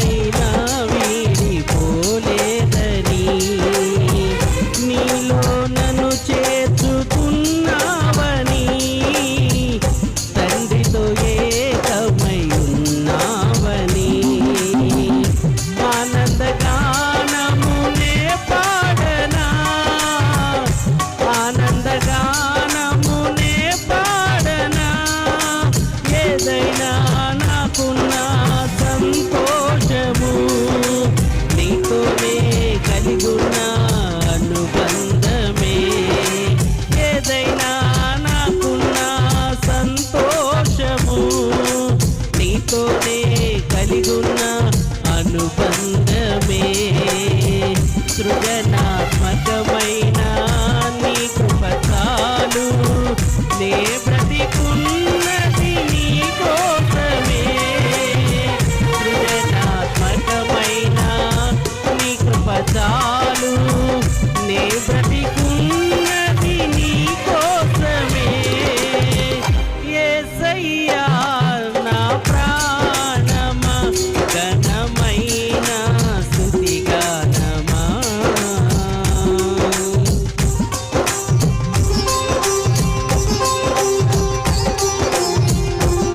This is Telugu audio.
Saina కలిగున్న అనుబంధమే. సృజనాత్మకమైన నీ కృపకాలు నే బ్రతికున్నది నీ కోసమే. సృజనాత్మకమైన నీ కృపకాలు నే బ్రతి மயில்